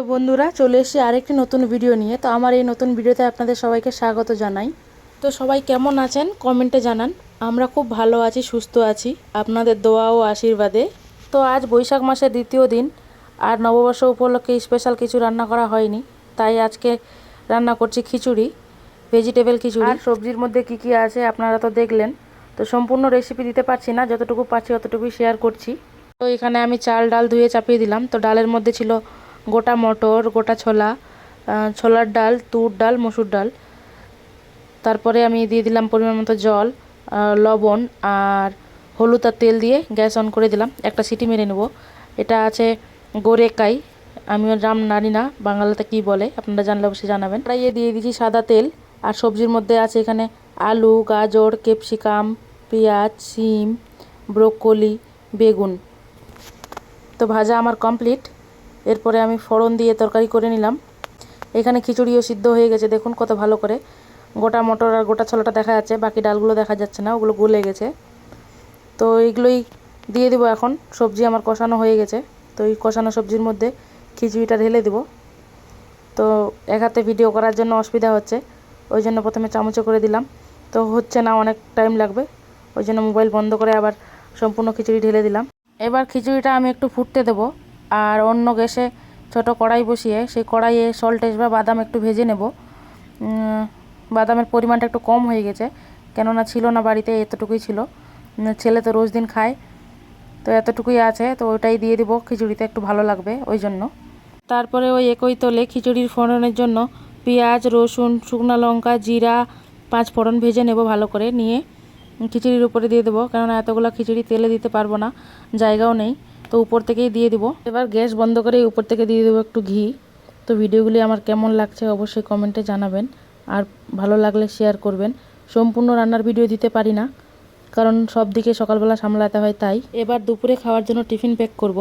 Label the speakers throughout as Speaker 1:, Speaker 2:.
Speaker 1: তো বন্ধুরা চলে এসেছি আরেকটি নতুন ভিডিও নিয়ে। তো আমার এই নতুন ভিডিওতে আপনাদের সবাইকে স্বাগত জানাই। তো সবাই কেমন আছেন? কমেন্টে জানান। আমরা খুব ভালো আছি সুস্থ আছি। আপনাদের দোয়া ও আশীর্বাদে। তো আজ বৈশাখ মাসের দ্বিতীয় দিন আর নববর্ষ উপলক্ষে স্পেশাল কিছু রান্না করা হয়নি। তাই আজকে রান্না করছি খিচুড়ি ভেজিটেবল খিচুড়ি। আর সবজির মধ্যে কি কি আছে আপনারা তো দেখলেন। তো সম্পূর্ণ রেসিপি দিতে পারছি না যতটুকু পারছি অতটুকুই শেয়ার করছি। তো এখানে আমি চাল ডাল ধুয়ে চাপিয়ে দিলাম। তো ডালের মধ্যে ছিল গোটা মটর, গোটা ছোলা ছোলার ডাল, তুর ডাল, মসুর ডাল। তারপরে আমি দিয়ে দিলাম পরিমাণ মতো জল লবণ আর হলুদ আর তেল দিয়ে গ্যাস অন করে দিলাম। একটা সিটি মেরে নেব। এটা আছে গোরেকাই। আমিও জাম জানি না, বাংলাতে কি বলে, আপনারা জানলে অবশ্যই জানাবেন। কড়াইয়ে দিয়ে দিয়েছি সাদা তেল আর সবজির মধ্যে আছে এখানে আলু, গাজর, ক্যাপসিকাম, পেঁয়াজ, সিম, ব্রোকলি, বেগুন। তো ভাজা আমার কমপ্লিট। এরপরে আমি ফোড়ন দিয়ে তরকারি করে নিলাম। এখানে খিচুড়িও সিদ্ধ হয়ে গেছে, দেখুন কত ভালো করে। গোটা মটর আর গোটা ছোলাটা দেখা যাচ্ছে, বাকি ডালগুলো দেখা যাচ্ছে না, ওগুলো গলে গেছে। তো এইগুলোই দিয়ে দেবো এখন। সবজি আমার কষানো হয়ে গেছে, তো এই কষানো সবজির মধ্যে খিচুড়িটা ঢেলে দেবো। তো এক হাতে ভিডিও করার জন্য অসুবিধা হচ্ছে, ওই জন্য প্রথমে চামচে করে দিলাম। তো হচ্ছে না, অনেক টাইম লাগবে, ওই জন্য মোবাইল বন্ধ করে আবার সম্পূর্ণ খিচুড়ি ঢেলে দিলাম। এবার খিচুড়িটা আমি একটু ফুটতে দেবো। আর অন্য গ্যাসে ছোট কড়াই বসিয়ে সেই কড়াইয়ে সল্টেজ বা বাদাম একটু ভেজে নেব। বাদামের পরিমাণটা একটু কম হয়ে গেছে, কেননা ছিল না বাড়িতে, এতটুকুই ছিল। ছেলে তো রোজ দিন খায়, তো এতটুকুই আছে, তো ওটাই দিয়ে দিব, খিচুড়িতে একটু ভালো লাগবে ওই জন্য। তারপরে ওই একই তলে খিচুড়ির ফোড়নের জন্য পেঁয়াজ, রসুন, শুকনো লঙ্কা, জিরা, পাঁচ ফোড়ন ভেজে নেব ভালো করে, নিয়ে খিচুড়ির উপরে দিয়ে দেবো, কেননা এতগুলো খিচুড়ি তেলে দিতে পারব না, জায়গাও নেই। তো উপর থেকেই দিয়ে দিব। এবার গ্যাস বন্ধ করে উপর থেকে দিয়ে দেবো একটু ঘি। তো ভিডিওগুলি আমার কেমন লাগছে অবশ্যই কমেন্টে জানাবেন। আর ভালো লাগলে শেয়ার করবেন। সম্পূর্ণ রান্নার ভিডিও দিতে পারি না, কারণ সব দিকে সকালবেলা সামলাতে হয় তাই। এবার দুপুরে খাওয়ার জন্য টিফিন প্যাক করব।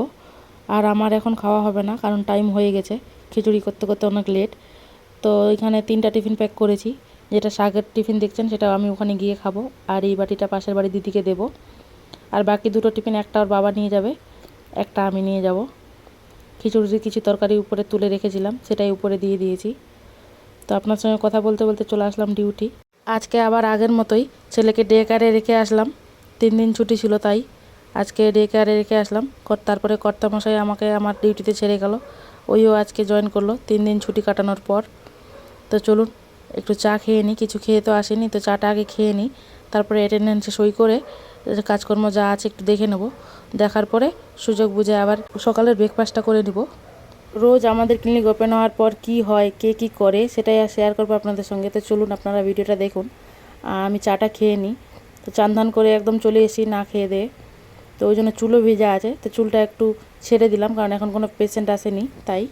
Speaker 1: আর আমার এখন খাওয়া হবে না, কারণ টাইম হয়ে গেছে। খিচুড়ি করতে করতে অনেক লেট তো এখানে তিনটা টিফিন প্যাক করেছি। যেটা শাকের টিফিন দেখছেন, সেটা আমি ওখানে গিয়ে খাব। আর এই বাটিটা পাশের বাড়ি দিদিকে দেবো। আর বাকি দুটো টিফিন একটা ওর বাবা নিয়ে যাবে। একটা আমি নিয়ে যাব। খিচুড়ির কিছু তরকারি উপরে তুলে রেখেছিলাম, সেটাই উপরে দিয়ে দিয়েছি। তো আপনার সঙ্গে কথা বলতে বলতে চলে আসলাম ডিউটি। আজকে আবার আগের মতোই ছেলেকে ডে কারে রেখে আসলাম। তিন দিন ছুটি ছিল তাই আজকে ডে কারে রেখে আসলাম। তারপরে কর্তামশাই আমাকে আমার ডিউটিতে ছেড়ে গেল। ওইও আজকে জয়েন করল তিন দিন ছুটি কাটানোর পর। তো চলুন, একটু চা খেয়ে নিই। কিছু খেয়ে তো আসেনি, তো চাটা আগে খেয়ে নিই। তারপরে অ্যাটেন্ডেন্সে সই করে, কাজকর্ম যা আছে একটু দেখে নেব। দেখার পরে সুযোগ বুঝে আবার সকালের ব্রেকফাস্টটা করে নিব। রোজ আমাদের ক্লিনিক ওপেন হওয়ার পর কি হয়, কে কি করে, সেটাই শেয়ার করব আপনাদের সঙ্গে। তো চলুন আপনারা ভিডিওটা দেখুন। আমি চাটা খেয়ে নিই। তো চান ধান করে একদম চলে এসেছি না খেয়ে দিয়ে। তো ওই জন্য চুলও ভেজা আছে। তো চুলটা একটু ছেড়ে দিলাম, কারণ এখন কোনো পেশেন্ট আসেনি, তাই।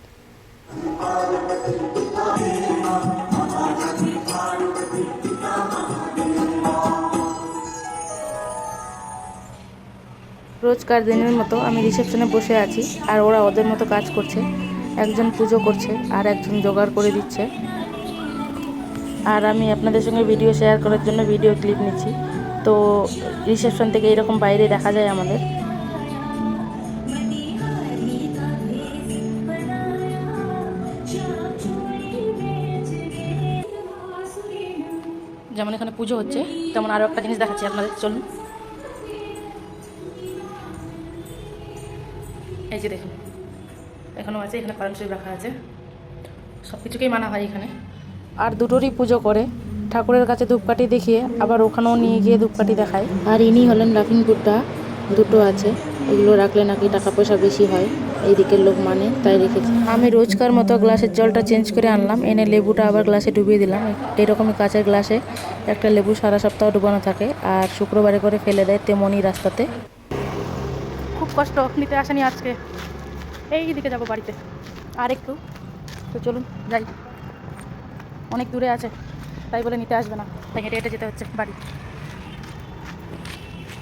Speaker 1: রোজকার দিনের মতো আমি রিসেপশনে বসে আছি আর ওরা ওদের মতো কাজ করছে। একজন পুজো করছে আর একজন জোগাড় করে দিচ্ছে। আর আমি আপনাদের সঙ্গে ভিডিও শেয়ার করার জন্য ভিডিও ক্লিপ নিচ্ছি। তো রিসেপশন থেকে এরকম বাইরে দেখা যায় আমাদের। যেমন এখানে পুজো হচ্ছে, তেমন আরও একটা জিনিস দেখাচ্ছি আপনাদের। চলুন। এই যে দেখুন এখনও আছে এখানে পালন শরীফ রাখা আছে। সব কিছুকেই মানা হয় এখানে। আর দুটোরই পুজো করে। ঠাকুরের কাছে ধূপকাঠি দেখিয়ে আবার ওখানেও নিয়ে গিয়ে ধূপকাঠি দেখায়। আর ইনি হলেন লাফিং বুড্ডা দুটো আছে। এগুলো রাখলে নাকি টাকা পয়সা বেশি হয় এই দিকের লোক মানে তাই রেখেছি। আমি রোজকার মতো গ্লাসের জলটা চেঞ্জ করে আনলাম এনে লেবুটা আবার গ্লাসে ডুবিয়ে দিলাম। এরকমই কাঁচের গ্লাসে একটা লেবু সারা সপ্তাহ ডুবানো থাকে আর শুক্রবারে করে ফেলে দেয় তেমনই রাস্তাতে। খুব কষ্ট নিতে আসেনি আজকে। এই দিকে যাব বাড়িতে। আর একটু। তো চলুন, যাই। অনেক দূরে আছে, তাই বলে নিতে আসবে না। তাই হেঁটে হেঁটে যেতে হচ্ছে বাড়ি।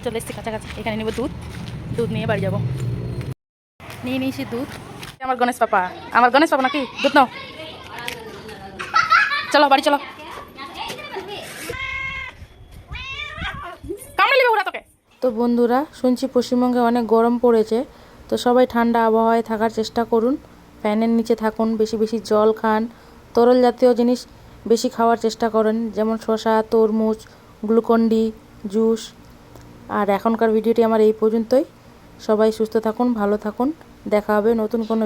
Speaker 1: চলে এসছি কাছাকাছি। এখানে নেব দুধ। দুধ নিয়ে বাড়ি যাব। নিয়ে নিয়েছি দুধ। আমার গণেশ পাপা। আমার গণেশ পাপা নাকি? দুধ নাও। চলো, বাড়ি চলো কামড়ে নেবে ওরা তোকে তো বন্ধুরা, শুনছি পশ্চিমবঙ্গে অনেক গরম পড়েছে, তো সবাই ঠান্ডা আবহাওয়ায় থাকার চেষ্টা করুন। ফ্যানের নিচে থাকুন, বেশি বেশি জল খান। তরল জাতীয় জিনিস বেশি খাওয়ার চেষ্টা করেন, যেমন শশা তরমুজ, গ্লুকন্ডি, জুস। আর এখনকার ভিডিওটি আমার এই পর্যন্তই। সবাই সুস্থ থাকুন, ভালো থাকুন। দেখা হবে নতুন কোনো